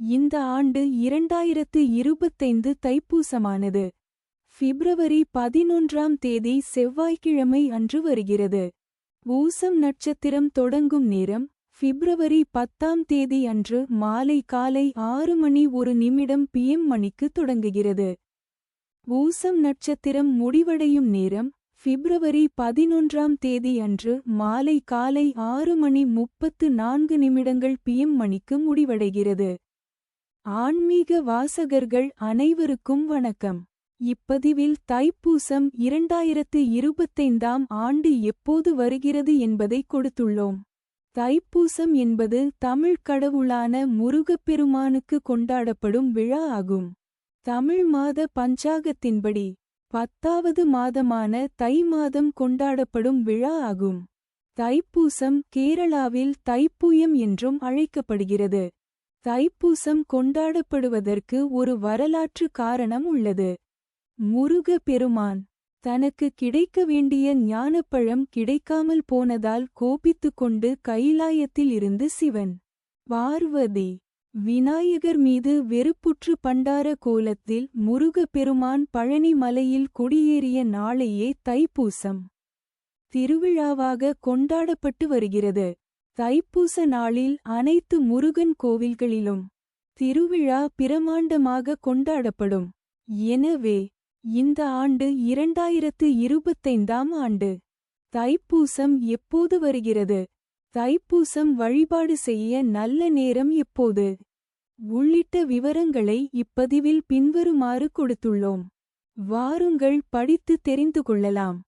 இந்த ஆண்டு இரண்டாயிரத்து இருபத்தைந்து தைப்பூசமானது. பிப்ரவரி பதினொன்றாம் தேதி செவ்வாய்க்கிழமை அன்று வருகிறது. ஊசம் நட்சத்திரம் தொடங்கும் நேரம் பிப்ரவரி பத்தாம் தேதி அன்று மாலை காலை ஆறு மணி ஒரு நிமிடம் பிஎம் மணிக்கு தொடங்குகிறது. ஊசம் நட்சத்திரம் முடிவடையும் நேரம் பிப்ரவரி பதினொன்றாம் தேதி அன்று மாலை காலை ஆறு மணி முப்பத்து நான்கு நிமிடங்கள் பிஎம் மணிக்கு முடிவடைகிறது. ஆன்மீக வாசகர்கள் அனைவருக்கும் வணக்கம். இப்பதிவில் தைப்பூசம் இரண்டாயிரத்து இருபத்தைந்தாம் ஆண்டு எப்போது வருகிறது என்பதை கொடுத்துள்ளோம். தைப்பூசம் என்பது தமிழ் கடவுளான முருகப்பெருமானுக்கு கொண்டாடப்படும் விழா ஆகும். தமிழ் மாத பஞ்சாகத்தின்படி பத்தாவது மாதமான தை மாதம் கொண்டாடப்படும் விழா ஆகும். தைப்பூசம் கேரளாவில் தைப்பூயம் என்றும் அழைக்கப்படுகிறது. தைப்பூசம் கொண்டாடப்படுவதற்கு ஒரு வரலாற்று காரணம் உள்ளது. முருக பெருமான் தனக்கு கிடைக்க வேண்டிய ஞானப்பழம் கிடைக்காமல் போனதால் கோபித்துக் கொண்டு கைலாயத்தில் இருந்து சிவன். பார்வதி விநாயகர் மீது வெறுப்புற்று பண்டார கோலத்தில் முருக பெருமான் பழனி மலையில் குடியேறிய நாளையே தைப்பூசம் திருவிழாவாக கொண்டாடப்பட்டு வருகிறது. தைப்பூச நாளில் அனைத்து முருகன் கோவில்களிலும் திருவிழா பிரமாண்டமாக கொண்டாடப்படும். எனவே இந்த ஆண்டு இரண்டாயிரத்து இருபத்தைந்தாம் ஆண்டு தைப்பூசம் எப்போது வருகிறது? தைப்பூசம் வழிபாடு செய்ய நல்ல நேரம் எப்போது? உள்ளிட்ட விவரங்களை இப்பதிவில் பின்வருமாறு கொடுத்துள்ளோம். வாருங்கள் படித்து தெரிந்து கொள்ளலாம்.